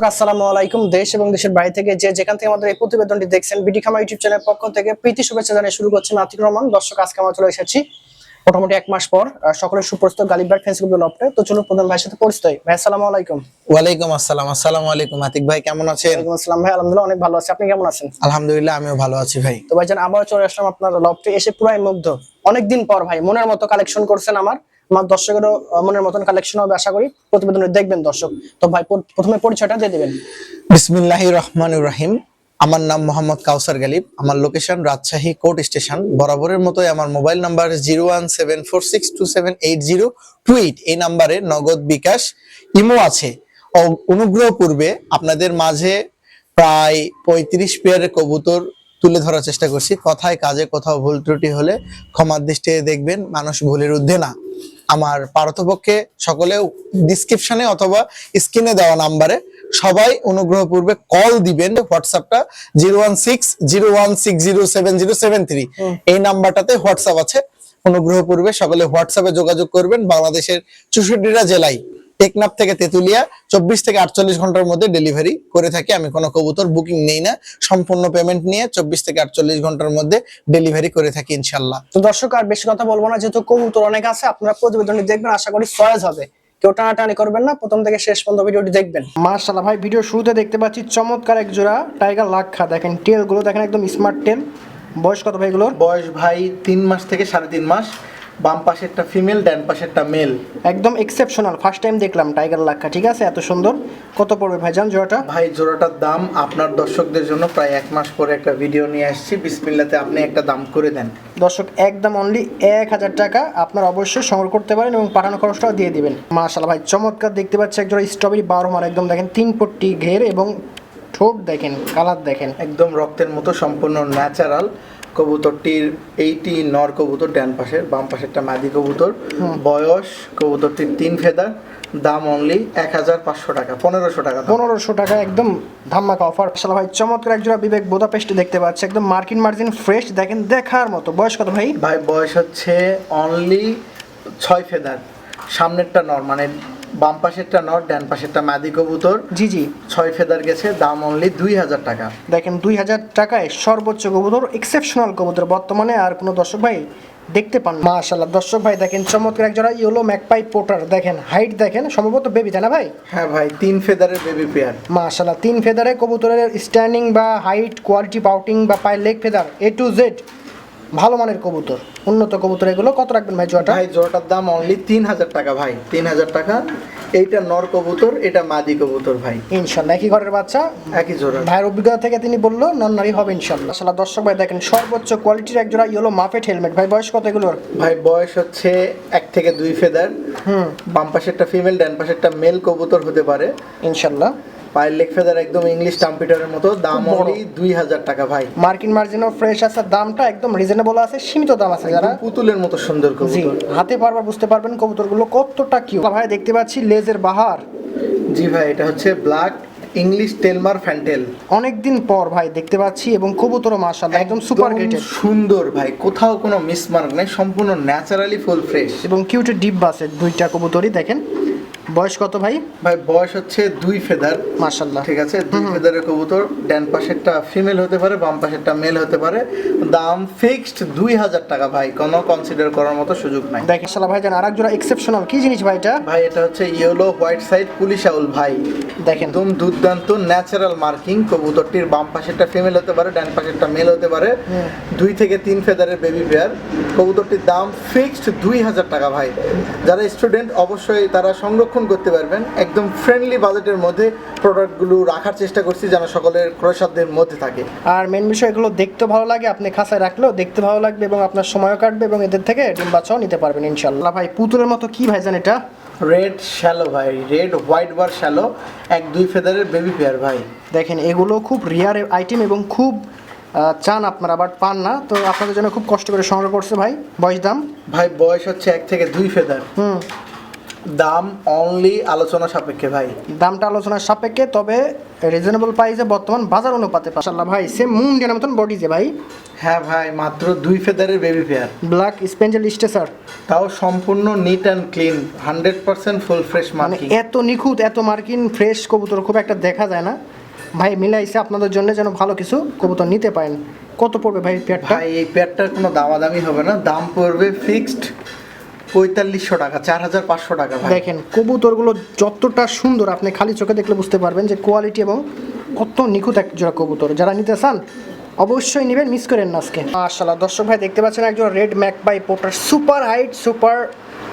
দর্শক আসসালামু আলাইকুম। দেশ এবং দেশের বাইরে থেকে যে যেখান থেকে আমাদের এই প্রতিবেদনটি দেখছেন বিডি খামা ইউটিউব চ্যানেলের পক্ষ থেকে প্রীতি শুভেচ্ছা জানিয়ে শুরু করছি নাতিক রহমান। দর্শক আজকে আমরা চলে এসেছি মোটামুটি এক মাস পর সকলের সুপরিচিত গালিবার ফেন্স গ্রুপের লফটে। তো চলুন প্রধান ভাইয়ের সাথে পরিচিত হই। ভাই আসসালামু আলাইকুম। ওয়ালাইকুম আসসালাম। আসসালামু আলাইকুম আতিক ভাই কেমন আছেন? ওয়ালাইকুম আসসালাম ভাই আলহামদুলিল্লাহ অনেক ভালো আছি। আপনি কেমন আছেন? আলহামদুলিল্লাহ আমিও ভালো আছি ভাই। তো ভাই ভাইজান আবার চলে আসলাম আপনার লফটে। এসে পুরাই মুগ্ধ। অনেকদিন পর ভাই মনের মতো কালেকশন করছেন আমার। আমার দর্শকেরও মনের মতন কালেকশন হবে আশা করি। প্রতিবেদনে দেখবেন দর্শক। তো ভাই প্রথমে পরিচয়টা দিয়ে দেবেন। বিসমিল্লাহ রহমান রাহিম। আমার নাম মোহাম্মদ কাউসার গালিব। আমার লোকেশন রাজশাহী কোর্ট স্টেশন। বরাবরের মতোই আমার mobile number zero one seven four six two seven eight zero two eight. এই নাম্বারে নগদ বিকাশ ইমো আছে। অনুগ্রহ পূর্বে আপনাদের মাঝে প্রায় পঁয়ত্রিশ পেয়ারের কবুতর তুলে ধরার চেষ্টা করছি। কথায় কাজে কোথাও ভুল ত্রুটি হলে ক্ষমার দৃষ্টিতে দেখবেন। মানুষ ভুলের ঊর্ধ্বে না। আমার পার্থপক্ষে সকলে ডিসক্রিপশনে অথবা স্ক্রিনে দেওয়া নাম্বারে সবাই অনুগ্রহ পূর্বে কল দিবেন হোয়াটসঅ্যাপটা zero one six zero one six zero seven zero seven three. এই নাম্বারটাতে হোয়াটসঅ্যাপ আছে। অনুগ্রহ পূর্বে সকলে হোয়াটসঅ্যাপে যোগাযোগ করবেন বাংলাদেশের চৌষট্টিটা জেলায়। টেকনাফ থেকে তেতুলিয়া চব্বিশ থেকে আটচল্লিশ ঘণ্টার মধ্যে ডেলিভারি করে থাকি। আমি কোনো কবুতর বুকিং নেই না। সম্পূর্ণ পেমেন্ট নিয়ে চব্বিশ থেকে আটচল্লিশ ঘণ্টার মধ্যে ডেলিভারি করে থাকি ইনশাল্লাহ। তো দর্শক আর বেশি কথা বলব না যেহেতু কবুতর অনেক আছে আপনারা প্রতিবেদনটি দেখবেন। আশা করি সয়েজ হবে। কেউ টানাটানি করবেন না। প্রথম থেকে শেষ পর্যন্ত ভিডিওটি দেখবেন। মার্শাল্লাহ ভাই ভিডিও শুরুতে দেখতে পাচ্ছি চমৎকার এক জোড়া টাইগার লাক্ষা। দেখেন টেলগুলো দেখেন একদম স্মার্ট টেল বয়স কত ভাই এগুলোর? বয়স ভাই তিন মাস থেকে সাড়ে তিন মাস। বাম পাশেরটা ফিমেল ডান পাশেরটা মেল। একদম এক্সেপশনাল ফার্স্ট টাইম দেখলাম টাইগার লাক্ষা ঠিক আছে? এত সুন্দর। কত পড়বে ভাইজান জোড়াটা? ভাই জোড়াটার দাম আপনার দর্শকদের জন্য প্রায় এক মাস পরে একটা ভিডিও নিয়ে আসছি। বিসমিল্লাতে আপনি একটা দাম করে দেন। দর্শক একদম অনলি এক হাজার টাকা আপনার অবশ্যই সংগ্রহ করতে পারেন এবং পাঠানো খরচটাও দিয়ে দিবেন। মার্শাল্লাহ ভাই চমৎকার দেখতে পাচ্ছি একজোড়া স্ট্রবেরি বারো মার একদম দেখেন তিন পট্টি ঘের এবং ঠোঁট দেখেন কালার দেখেন। একদম রক্তের মতো সম্পূর্ণ ন্যাচারাল কবুতরটির এইটি নর কবুতর ডান পাশের বাম পাশেরটা মাদি কবুতর। বয়স কবুতরটির তিন ফেদার দাম অনলি এক হাজার পাঁচশো টাকা পনেরোশো টাকা পনেরোশো টাকা একদম ধামাকা অফার শালা ভাই চমৎকার একজোড়া বিবেক বোদাপেস্ট দেখতে পাচ্ছি একদম মার্কিন মার্জিন ফ্রেশ দেখেন দেখার মতো। বয়স কত ভাই? ভাই বয়স হচ্ছে অনলি ছয় ফেদার সামনেরটা নর মানে বাম পাশেরটা নর ডান পাশেরটা মাদি কবুতর। জি জি। ছয় ফেদার গেছে দাম অনলি দুই হাজার টাকা। দেখেন দুই হাজার টাকায় সর্বোচ্চ কবুতর এক্সেপশনাল কবুতর বর্তমানে আর কোনো দর্শক ভাই দেখতে পান মাশাল্লাহ দর্শক ভাই দেখেন চমৎকার একজোড়া ইয়েলো ম্যাকপাই পোটার দেখেন হাইট দেখেন সম্ভবত বেবি তাই না ভাই? হ্যাঁ ভাই তিন ফেদারের বেবি পেয়ার মাশাল্লাহ তিন ফেদারে কবুতরের স্ট্যান্ডিং বা হাইট কোয়ালিটি পাউটিং বা পায়ের leg feather A to Z ভালো মানের কবুতর উন্নত কবুতর এগুলো। কত রাখবেন ভাই জোয়াটা ভাই জোড়াটার দাম অনলি তিন হাজার টাকা ভাই তিন হাজার টাকা। এইটা নর কবুতর এটা মাদি কবুতর ভাই। ইনশাল্লাহ একই ঘরের বাচ্চা? একই জোড়া ভাইয়ের অভিজ্ঞতা থেকে তিনি বলল নন নারী হবে ইনশাল্লাহ। আসলে দর্শক ভাই দেখেন সর্বোচ্চ কোয়ালিটির একজোড়া ইয়েলো মাফেট হেলমেট ভাই বয়স কত এগুলোর? ভাই বয়স হচ্ছে এক থেকে দুই ফেদার হুম। বাম পাশেরটা ফিমেল ডান পাশেরটা মেল কবুতর হতে পারে। ইনশাল্লাহ। পায়ের লেগ ফেদার একদম ইংলিশ টাম্পিটারের মতো দাম অনলি দুই হাজার টাকা ভাই। মার্কিন মার্জিনও ফ্রেশ আছে দামটা একদম রিজনেবল আছে সীমিত দাম আছে যারা। পুতুলের মতো সুন্দর কবুতর। হাতে পারবার বুঝতে পারবেন কবুতরগুলো কতটা কিউ ভাই দেখতে পাচ্ছি লেজের বাহার। জি ভাই এটা হচ্ছে ব্ল্যাক ইংলিশ টেলমার ফ্যান্টেল অনেকদিন পর ভাই দেখতে পাচ্ছি এবং কবুতরও মাশাআল্লাহ একদম সুপার গেটেড সুন্দর ভাই কোথাও কোনো মিসমার্ক নেই সম্পূর্ণ ন্যাচারালি ফুল ফ্রেশ এবং কিউটের ডিপ আছে দুইটা কবুতরই দেখেন। বয়স কত ভাই? ভাই বয়স হচ্ছে দুই ফেদার। মাশাআল্লাহ। ঠিক আছে? দুই ফেদারের কবুতর। ডান পাশেরটা ফিমেল হতে পারে বাম পাশেরটা মেল হতে পারে। দাম ফিক্সড দুই হাজার টাকা ভাই। কোনো কনসিডার করার মতো সুযোগ নাই। দেখেন শালা ভাই জান আরেক জোড়া এক্সেপশনাল কি জিনিস ভাই এটা? ভাই এটা হচ্ছে yellow white side police owl ভাই। দেখেন। একদম দুর্দান্ত ন্যাচারাল মার্কিং কবুতরটির বাম পাশেরটা ফিমেল হতে পারে ডান পাশেরটা মেল হতে পারে। দুই থেকে তিন ফেদারের বেবি পেয়ার কবুতরটির দাম ফিক্সড দুই হাজার টাকা ভাই। যারা স্টুডেন্ট অবশ্যই তারা সংরক্ষণ করতে পারবেন। একদম ফ্রেন্ডলি বাজেটের মধ্যে প্রোডাক্টগুলো রাখার চেষ্টা করছি যেন সকলের ক্রয়সাধ্যের মধ্যে থাকে। আর মেন বিষয়গুলো দেখতে ভালো লাগে আপনি খাঁচায় রাখলেও দেখতে ভালো লাগবে এবং আপনার সময়ও কাটবে এবং এদের থেকে ডিম বাচ্চাও নিতে পারবেন ইনশাল্লাহ ভাই পুতুলের মতো কি ভাই জান এটা? রেড শ্যালো ভাই রেড হোয়াইট বার শ্যালো এক দুই ফেদারের বেবি পেয়ার ভাই। দেখেন এগুলো খুব রিয়ার আইটেম এবং খুব চান আপনারা বাট পান না। তো আপনাদের জন্য খুব কষ্ট করে সংগ্রহ করছে ভাই বয়স দাম? ভাই বয়স হচ্ছে এক থেকে দুই ফেদার হুম। দাম অনলি আলোচনা সাপেক্ষে ভাই। দামটা আলোচনার সাপেক্ষে তবে রিজনেবল প্রাইসে বর্তমান বাজার অনুপাতে মাশাআল্লাহ ভাই সেম মুন ডেনার মতন বডি যে ভাই। হ্যাঁ ভাই মাত্র দুই ফেদারের baby pair black spangle Strasser তাও সম্পূর্ণ neat and clean hundred percent full fresh মানে এত নিখুঁত এত মার্কিন ফ্রেশ কবুতর খুব একটা দেখা যায় না। ভাই মিলাইছে আপনাদের জন্য যেন ভালো কিছু কবুতর নিতে পারেন। কত পড়বে ভাই পেয়ারটা ভাই এই পেয়ারটার কোনো দামাদামি হবে না। দাম পড়বে ফিক্সড পঁয়তাল্লিশশো টাকা চার হাজার পাঁচশো টাকা দেখেন কবুতরগুলো যতটা সুন্দর আপনি খালি চোখে দেখলে বুঝতে পারবেন যে কোয়ালিটি এবং কত নিখুঁত এক জোড়া কবুতর। যারা নিতে চান অবশ্যই নেবেন মিস করেন না আজকে। মাশাআল্লাহ দর্শক ভাই দেখতে পাচ্ছেন একজন red magpie pouter super height super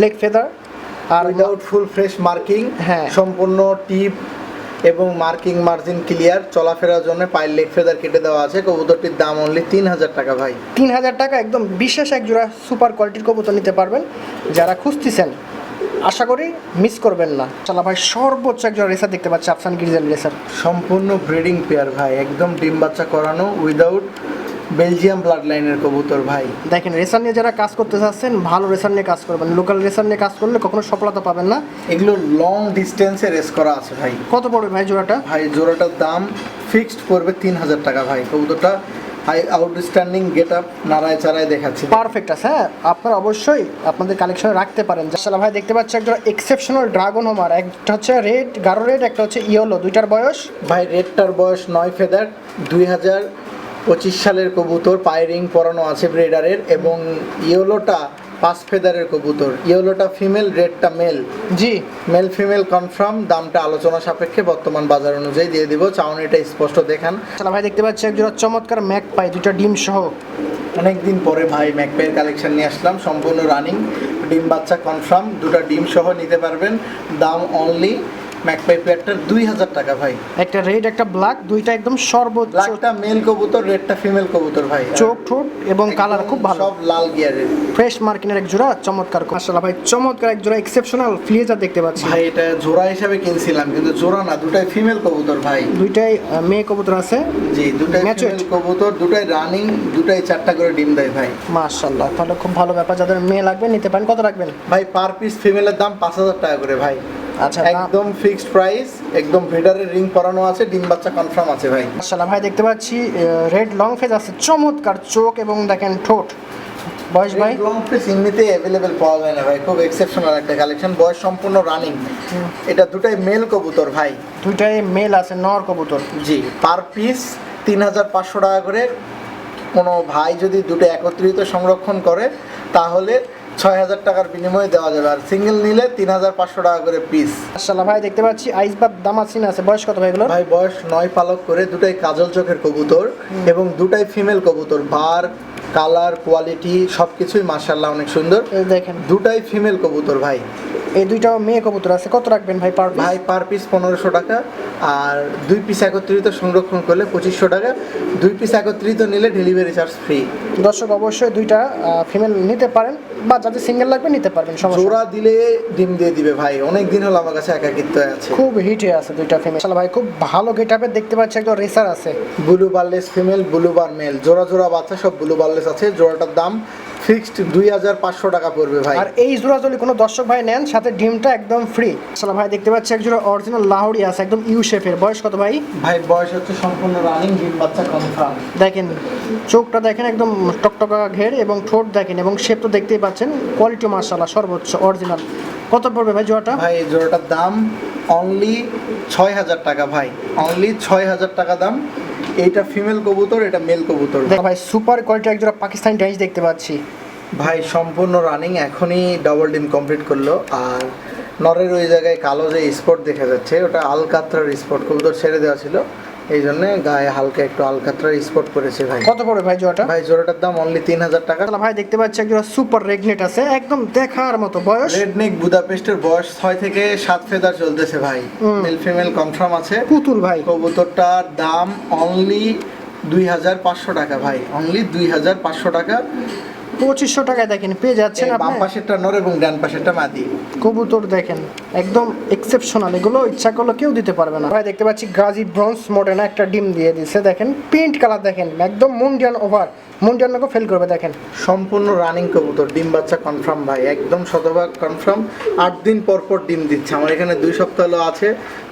leg feather আর উইদাউট ফুল ফ্রেশ মার্কিং হ্যাঁ। সম্পূর্ণ টিপ এবং মার্কিং মার্জিন ক্লিয়ার চলাফেরার জন্য পায়ের লেগ ফেদার কেটে দেওয়া আছে। কবুতরটির দাম অনলি তিন হাজার টাকা ভাই। তিন হাজার টাকা একদম বিশেষ এক জোড়া সুপার কোয়ালিটির কবুতর নিতে পারবেন। যারা খুঁজতেছেন আশা করি মিস করবেন না। চালা ভাই সর্বোচ্চ এক জোড়া রেসার দেখতে পাচ্ছি আফসান গিরিজাল রেসার সম্পূর্ণ ব্রিডিং পেয়ার ভাই একদম ডিম বাচ্চা করানো উইদাউট বেলজিয়াম ব্লাড লাইনের কবুতর ভাই। দেখেন রেসার নিয়ে যারা কাজ করতে চাচ্ছেন ভালো রেসার নিয়ে কাজ করবেন। লোকাল রেসার নিয়ে কাজ করলে কখনো সফলতা পাবেন না। এগুলো লং ডিস্টেন্সে রেস করা আছে ভাই। কত পড়বে ভাই জোড়াটা? ভাই জোড়াটার দাম ফিক্সড পড়বে তিন হাজার টাকা ভাই। কবুতরটা হাই আউটস্ট্যান্ডিং গেট আপ নাড়ায় চাড়ায় দেখাচ্ছি। পারফেক্ট আছে হ্যাঁ? আপনারা অবশ্যই আপনাদের কালেকশনে রাখতে পারেন। জাসালা ভাই দেখতে পাচ্ছি একজন এক্সেপশনাল ড্রাগন হোমার একটা হচ্ছে রেড গাঢ় রেড একটা হচ্ছে ইয়েলো দুইটার বয়স? ভাই রেডটার বয়স নয় ফেদার দুই হাজার পঁচিশ সালের কবুতর পায়ে রিং পরানো আছে ব্রেডারের এবং ইয়েলোটা পাঁচ ফেদারের কবুতর। ইয়েলোটা ফিমেল রেডটা মেল। জি। মেল ফিমেল কনফার্ম দামটা আলোচনা সাপেক্ষে বর্তমান বাজার অনুযায়ী দিয়ে দিব। চাউনিটা স্পষ্ট দেখান। ভাই দেখতে পাচ্ছি একজন চমৎকার ম্যাক পাই দুইটা ডিম সহ। অনেকদিন পরে ভাই ম্যাকপের কালেকশন নিয়ে আসলাম সম্পূর্ণ রানিং। ডিম বাচ্চা কনফার্ম দুটো ডিম সহ নিতে পারবেন। দাম অনলি ম্যাকপাই পেয়ারটার দুই হাজার টাকা ভাই। একটা রেড একটা ব্ল্যাক দুইটা একদম সর্বোচ্চ ব্ল্যাকটা মেল কবুতর রেডটা ফিমেল কবুতর ভাই। চোখ ঠোঁট এবং কালার খুব ভালো। সব লাল গিয়ারের ফ্রেশ মার্কিনের এক জোড়া চমৎকার মাশাআল্লাহ ভাই চমৎকার এক জোড়া এক্সেপশনাল ফ্লিজার দেখতে পাচ্ছি। ভাই এটা জোড়া হিসাবে কিনছিলাম কিন্তু জোড়া না দুটাই ফিমেল কবুতর ভাই। দুইটাই মেয়ে কবুতর আছে। জি দুটাই. ফিমেল কবুতর দুটাই রানিং দুটাই চারটা করে ডিম দেয় ভাই। মাশাআল্লাহ তাহলে খুব ভালো ব্যাপার যাদের মেয়ে লাগবে নিতে পারেন। কত রাখবেন? ভাই পার পিস ফিমেলের দাম পাঁচ হাজার টাকা করে ভাই। আচ্ছা একদম ফিক্সড প্রাইস একদম ভিডারের রিং পরানো আছে ডিম বাচ্চা কনফার্ম আছে ভাই। মাশাআল্লাহ ভাই দেখতে পাচ্ছি রেড লং ফেজ আছে চমৎকার চোখ এবং দেখেন ঠোঁট। বয়স ভাই? লং পিস এমনিতে অ্যাভেলেবেল পাওয়া যায় না ভাই খুব এক্সেপশনাল একটা কালেকশন বয়স সম্পূর্ণ রানিং এটা দুটাই মেল কবুতর ভাই। দুইটাই মেল আছে নর কবুতর। জি পার পিস তিন হাজার পাঁচশো টাকা করে। কোনো ভাই যদি দুটো একত্রিত সংরক্ষণ করে তাহলে ছয় হাজার টাকার বিনিময়ে দেওয়া যাবে। আর সিঙ্গেল নিলে তিন হাজার পাঁচশো টাকা করে পিস মাশাআল্লাহ ভাই দেখতে পাচ্ছি আইসবাদ দামাসিন আছে। বয়স কত ভাই এগুলোর? ভাই বয়স নয় পালক করে দুটাই কাজল চোখের কবুতর এবং দুটাই ফিমেল কবুতর। বার কালার কোয়ালিটি সব কিছুই মার্শাল্লাহ অনেক সুন্দর। দেখেন। দুটাই ফিমেল কবুতর ভাই। এই দুইটা মেয়ে কবুতর আছে। কত রাখবেন ভাই পার ভাই পার পিস পনেরোশো টাকা আর দুই পিস একত্রিত সংরক্ষণ করলে পঁচিশশো টাকা। দুই পিস একত্রিত নিলে ডেলিভারি চার্জ ফ্রি দর্শক অবশ্যই দুইটা ফিমেল নিতে পারেন বা যাদের সিঙ্গেল লাগবে নিতে পারবেন সমস্যা জোড়া দিলে ডিম দিয়ে দিবে ভাই। অনেক দিন হলো আমার কাছে একাকিত্ব আছে। খুব হিট হয়ে আছে দুইটা ফিমেল ভাই খুব ভালো গেট আপে দেখতে পাচ্ছি একজন রেসার আছে। Blue barless female blue bar male জোড়া জোড়া বাচ্চা সব ব্লু বার্লেস আছে। জোড়াটার দাম ফিক্সড দুই হাজার পাঁচশো টাকা পড়বে ভাই। আর এই জোড়া যদি কোনো দর্শক ভাই নেন সাথে ডিমটা একদম ফ্রি আসলে ভাই দেখতে পাচ্ছি এক জোড়া অরিজিনাল লাহোরি আছে একদম ইউ শেফের বয়স কত ভাই? ভাই বয়স হচ্ছে সম্পূর্ণ রানিং ডিম বাচ্চা কনফার্ম দেখেন চোখটা দেখেন একদম টকটকা ঘের এবং ঠোঁট দেখেন এবং শেপ তো দেখতেই পাচ্ছেন। কোয়ালিটি মার্শাল্লাহ সর্বোচ্চ অরিজিনাল কত পড়বে ভাই জোড়াটা? ভাই এই জোড়াটার দাম অনলি ছয় হাজার টাকা ভাই। অনলি ছয় হাজার টাকা দাম। এইটা ফিমেল কবুতর এটা মেল কবুতর। ভাই সুপার কোয়ালিটি এক জোড়া পাকিস্তানি ডাইস দেখতে পাচ্ছি। ভাই সম্পূর্ণ রানিং এখনই ডাবল ডিম কমপ্লিট করল। আর নরের ওই জায়গায় কালো যে স্পট দেখা যাচ্ছে ওটা আলকাত্রার স্পট কবুতর ছেড়ে দেওয়া ছিল। এই জন্য গায়ে হালকা একটু আলকাত্রার স্পট করেছে ভাই। কত পড়বে ভাই জোড়াটা? ভাই জোড়াটার দাম অনলি তিন হাজার টাকা। আসলে ভাই দেখতে পাচ্ছি এক সুপার রেগনেট আছে একদম দেখার মতো বয়স। রেডনেক বুদাপেস্টের বয়স ছয় থেকে সাত ফেদার চলতেছে ভাই। মেল ফিমেল কনফার্ম আছে। পুতুল ভাই। কবুতরটার দাম অনলি দুই হাজার পাঁচশো টাকা ভাই। অনলি দুই হাজার পাঁচশো টাকা। পঁচিশশো টাকায় দেখেন পেয়ে যাচ্ছেন বাম পাশেরটা নর এবং ডান পাশেরটা মাদি। কবুতর দেখেন একদম এক্সেপশনাল এগুলো ইচ্ছা করলে কেউ দিতে পারবে না। ভাই দেখতে পাচ্ছি গাজী ব্রঞ্জ মডেল একটা ডিম দিয়ে দিচ্ছে দেখেন প্রিন্ট কালার দেখেন একদম মুন্ডিয়ান ওভার মুন্ডিয়ানকে ফেল করবে দেখেন। সম্পূর্ণ রানিং কবুতর ডিম বাচ্চা কনফার্ম ভাই একদম শতভাগ কনফার্ম আট দিন পর পর ডিম দিচ্ছে আমার এখানে দুই সপ্তাহ আছে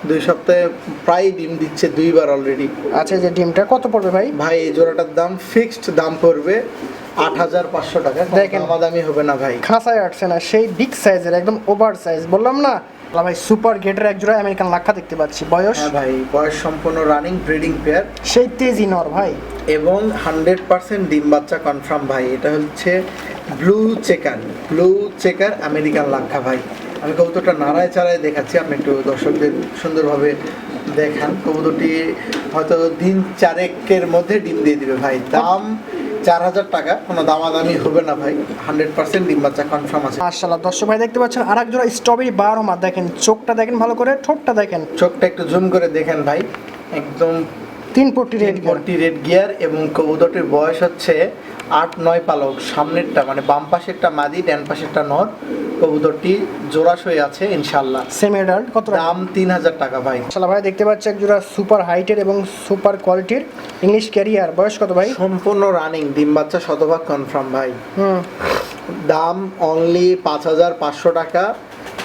দুই সপ্তাহে প্রায় ডিম দিচ্ছে দুইবার অলরেডি আচ্ছা এই যে ডিমটা কত পড়বে ভাই? ভাই এই জোড়াটার দাম ফিক্সড দাম পড়বে আট হাজার পাঁচশো টাকা। দেখেন। দামি হবে না ভাই। খাঁচায় আটছে না সেই বিগ সাইজের একদম ওভার সাইজ বললাম না? ভাই সুপার গেটের এক জোড়া আমেরিকান লাক্ষা দেখতে পাচ্ছি। বয়স? হ্যাঁ ভাই বয়স সম্পূর্ণ রানিং ব্রিডিং পেয়ার সেই তেজি নর ভাই। এবং হান্ড্রেড পার্সেন্ট ডিম বাচ্চা কনফার্ম ভাই এটা হচ্ছে blue checker blue checker American লাক্ষা ভাই। আমি কবুতরটা নাড়ায় চাড়ায় দেখাচ্ছি আপনি একটু দর্শকদের সুন্দরভাবে দেখান। কবুতরটি হয়তো দিন চারেকের মধ্যে ডিম দিয়ে দিবে ভাই। দাম চার হাজার টাকা কোনো দামাদামি হবে না ভাই। হান্ড্রেড পার্সেন্ট ডিম বাচ্চা কনফার্ম আছে। মার্শাল্লাহ দর্শক ভাই দেখতে পাচ্ছেন আর এক জোড়া স্ট্রবেরি বারো মা দেখেন চোখটা দেখেন ভালো করে ঠোঁটটা দেখেন। চোখটা একটু জুম করে দেখেন ভাই। একদম তিন পট্টি রেড পট্টি রেড গিয়ার এবং কবুতরটির বয়স হচ্ছে আট নয় পালক। সামনেরটা মানে বাম পাশেরটা মাদি ডান পাশেরটা নর। কবুতরটি জোড়াশই আছে ইনশাল্লাহ সেম অ্যাডাল্ট কত দাম তিন হাজার টাকা ভাই। ইনশাল্লাহ ভাই দেখতে পাচ্ছি এক জোড়া সুপার হাইটের এবং সুপার কোয়ালিটির ইংলিশ ক্যারিয়ার বয়স কত ভাই? সম্পূর্ণ রানিং ডিম বাচ্চা শতভাগ কনফার্ম ভাই। হুম। দাম অনলি পাঁচ হাজার পাঁচশো টাকা।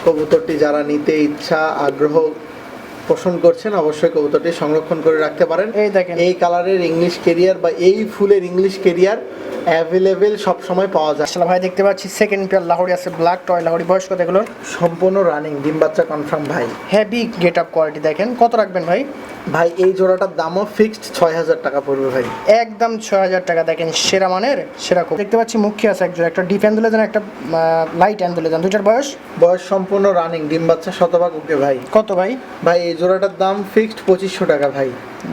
কবুতরটি যারা নিতে ইচ্ছা আগ্রহ পোষণ করছেন অবশ্যই কবুতরটি সংরক্ষণ করে রাখতে পারেন। এই দেখেন। এই কালারের ইংলিশ কেরিয়ার বা এই ফুলের ইংলিশ কেরিয়ার অ্যাভেলেবেল সব সময় পাওয়া যায়। আসলে ভাই দেখতে পাচ্ছি সেকেন্ড পেয়ার লাহোরি আছে ব্ল্যাক টয় লাহোরি বয়স কত এগুলোর সম্পূর্ণ রানিং ডিম বাচ্চা কনফার্ম ভাই। হেভি গেট আপ কোয়ালিটি দেখেন। কত রাখবেন ভাই? ভাই এই জোড়াটার দামও ফিক্সড ছয় হাজার টাকা পড়বে ভাই। একদম ছয় হাজার টাকা দেখেন সেরা মানের সেরা কোপ দেখতে পাচ্ছি মুখী আছে একজন একটা ডিপ অ্যান্ডুলেজান একটা লাইট অ্যান্ডুলেজান দুইটার বয়স? বয়স সম্পূর্ণ রানিং ডিম বাচ্চা শতভাগ ওকে ভাই। কত ভাই? ভাই এই জোড়াটার দাম ফিক্সড পঁচিশশো টাকা ভাই।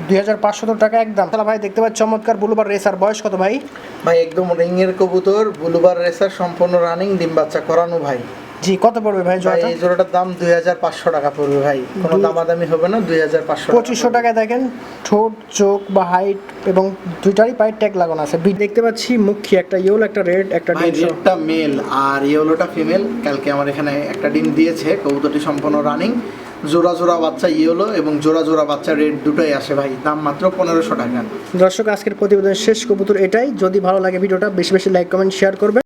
দুই হাজার পাঁচশো টাকা একদম। তাহলে ভাই দেখতে পাচ্ছি চমৎকার বুলুবার রেসার বয়স কত ভাই? ভাই একদম রিংয়ের কবুতর বুলুবার রেসার সম্পূর্ণ রানিং ডিম বাচ্চা করানো ভাই। জি কত পড়বে ভাই জয়টা এই জোড়াটার দাম দুই হাজার পাঁচশো টাকা পড়বে ভাই। কোনো দামাদামি হবে না দুই হাজার পাঁচশো পঁচিশশো টাকায় দেখেন ঠোঁট চোখ বা হাইট এবং দুইটারই পায়ের ট্যাগ লাগানো আছে। বি- দেখতে পাচ্ছি মুখী একটা ইয়েলো একটা রেড একটা ডিম রেডটা মেল আর ইয়েলোটা ফিমেল। কালকে আমার এখানে একটা ডিম দিয়েছে কবুতরটি সম্পূর্ণ রানিং। জোড়া জোড়া বাচ্চা ইয়েলো এবং জোড়া জোড়া বাচ্চা রেড দুটোই আসে ভাই দাম মাত্র পনেরোশো টাকা। দর্শক আজকের প্রতিবেদন শেষ কবুতর এটাই। যদি ভালো লাগে ভিডিওটা বেশি বেশি লাইক কমেন্ট শেয়ার করবেন।